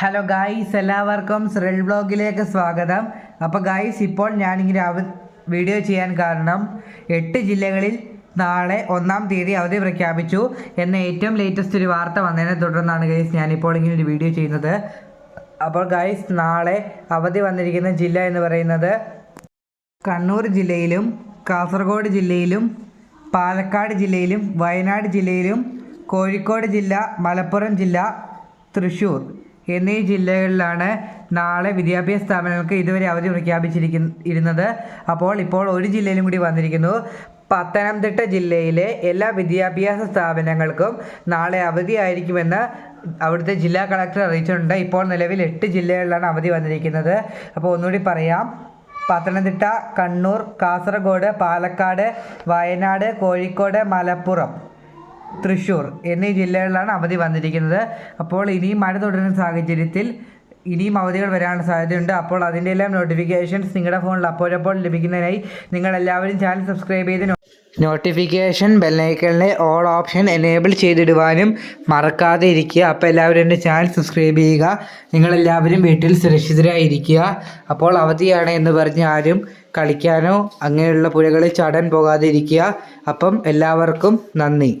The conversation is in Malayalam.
ഹലോ ഗായ്സ് എല്ലാവർക്കും സ്രിൽ ബ്ലോഗിലേക്ക് സ്വാഗതം. അപ്പോൾ ഗായ്സ് ഇപ്പോൾ ഞാനിങ്ങനെ വീഡിയോ ചെയ്യാൻ കാരണം എട്ട് ജില്ലകളിൽ നാളെ ഒന്നാം തീയതി അവധി പ്രഖ്യാപിച്ചു. എന്ന ഏറ്റവും ലേറ്റസ്റ്റ് ഒരു വാർത്ത വന്നതിനെ തുടർന്നാണ് ഗൈസ് ഞാനിപ്പോൾ ഇങ്ങനെ ഒരു വീഡിയോ ചെയ്യുന്നത്. അപ്പോൾ ഗൈസ് നാളെ അവധി വന്നിരിക്കുന്ന ജില്ല എന്ന് പറയുന്നത് കണ്ണൂർ ജില്ലയിലും കാസർഗോഡ് ജില്ലയിലും പാലക്കാട് ജില്ലയിലും വയനാട് ജില്ലയിലും കോഴിക്കോട് ജില്ല മലപ്പുറം ജില്ല തൃശ്ശൂർ. എന്നീ ജില്ലകളിലാണ് നാളെ വിദ്യാഭ്യാസ സ്ഥാപനങ്ങൾക്ക് ഇതുവരെ അവധി പ്രഖ്യാപിച്ചിരിക്കുന്ന അപ്പോൾ ഇപ്പോൾ ഒരു ജില്ലയിലും കൂടി വന്നിരിക്കുന്നു. പത്തനംതിട്ട ജില്ലയിലെ എല്ലാ വിദ്യാഭ്യാസ സ്ഥാപനങ്ങൾക്കും നാളെ അവധിയായിരിക്കുമെന്ന് അവിടുത്തെ ജില്ലാ കളക്ടർ അറിയിച്ചിട്ടുണ്ട്. ഇപ്പോൾ നിലവിൽ എട്ട് ജില്ലകളിലാണ് അവധി വന്നിരിക്കുന്നത്. അപ്പോൾ ഒന്നുകൂടി പറയാം. പത്തനംതിട്ട കണ്ണൂർ കാസർഗോഡ് പാലക്കാട് വയനാട് കോഴിക്കോട് മലപ്പുറം. തൃശ്ശൂർ എന്നീ ജില്ലകളിലാണ് അവധി വന്നിരിക്കുന്നത്. അപ്പോൾ ഇനിയും മഴ തുടരുന്ന സാഹചര്യത്തിൽ ഇനിയും അവധികൾ വരാനുള്ള സാധ്യതയുണ്ട്. അപ്പോൾ അതിന്റെ എല്ലാം നോട്ടിഫിക്കേഷൻസ് നിങ്ങളുടെ ഫോണിൽ അപ്പോഴപ്പോൾ ലഭിക്കുന്നതിനായി നിങ്ങൾ എല്ലാവരും ചാനൽ സബ്സ്ക്രൈബ് ചെയ്ത് നോട്ടിഫിക്കേഷൻ ബെല്ലൈക്കലിനെ ഓൾ ഓപ്ഷൻ എനേബിൾ ചെയ്തിടുവാനും മറക്കാതെ ഇരിക്കുക. അപ്പോൾ എല്ലാവരും എന്റെ ചാനൽ സബ്സ്ക്രൈബ് ചെയ്യുക. നിങ്ങളെല്ലാവരും വീട്ടിൽ സുരക്ഷിതരായിരിക്കുക. അപ്പോൾ അവധിയാണ് എന്ന് പറഞ്ഞ് ആരും കളിക്കാനോ അങ്ങനെയുള്ള പുഴകളിൽ ചാടാൻ പോകാതെ ഇരിക്കുക. അപ്പം എല്ലാവർക്കും നന്ദി.